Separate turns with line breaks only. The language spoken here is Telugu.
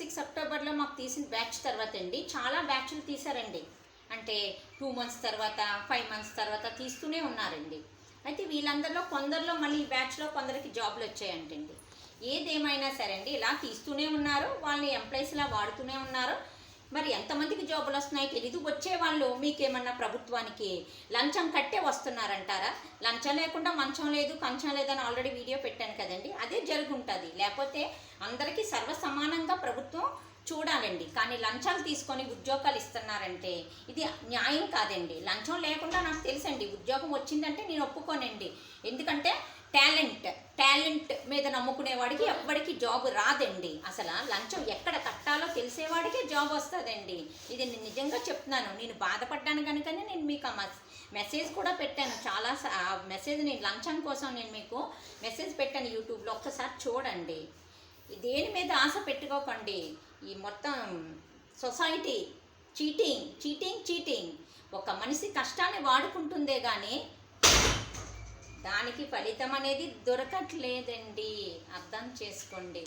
సిక్స్ అక్టోబర్లో మాకు తీసిన బ్యాచ్ తర్వాత అండి. చాలా బ్యాచ్లు తీశారండి. అంటే టూ మంత్స్ తర్వాత ఫైవ్ మంత్స్ తర్వాత తీస్తూనే ఉన్నారండి. అయితే వీళ్ళందరిలో కొందరిలో మళ్ళీ ఈ బ్యాచ్లో కొందరికి జాబ్లు వచ్చాయంటండి. ఏదేమైనా సరే అండి ఇలా తీస్తూనే ఉన్నారు. వాళ్ళని ఎంప్లాయీస్లా వాడుతూనే ఉన్నారు. మరి ఎంతమందికి జాబులు వస్తున్నాయో తెలీదు. వచ్చే వాళ్ళు మీకేమన్నా ప్రభుత్వానికి లంచం కట్టే వస్తున్నారంటారా? లంచం లేకుండా మంచం లేదు కంచం లేదని ఆల్రెడీ వీడియో పెట్టాను కదండి. అదే జరుగుంటుంది. లేకపోతే అందరికీ సర్వసమానంగా ప్రభుత్వం చూడాలండి. కానీ లంచాలు తీసుకొని ఉద్యోగాలు ఇస్తున్నారంటే ఇది న్యాయం కాదండి. లంచం లేకుండా నాకు తెలుసండి. ఉద్యోగం వచ్చిందంటే నేను ఒప్పుకోనండి. ఎందుకంటే టాలెంట్. టాలెంట్ మీద నమ్ముకునేవాడికి ఎవ్వడికి జాబ్ రాదండి. అసలు లంచం ఎక్కడ కట్టాలో తెలిసేవాడికే జాబ్ వస్తుందండి. ఇది నేను నిజంగా చెప్తున్నాను. నేను బాధపడ్డాను కనుకనే నేను మీకు ఆ మెసేజ్ కూడా పెట్టాను. చాలా ఆ మెసేజ్ నేను లంచం కోసం నేను మీకు మెసేజ్ పెట్టాను యూట్యూబ్లో. ఒక్కసారి చూడండి. దేని మీద ఆశ పెట్టుకోకండి. ఈ మొత్తం సొసైటీ చీటింగ్ చీటింగ్ చీటింగ్. ఒక మనిషి కష్టాన్ని వాడుకుంటుందే కానీ దానికి ఫలితం అనేది దొరకట్లేదండి. అర్థం చేసుకోండి.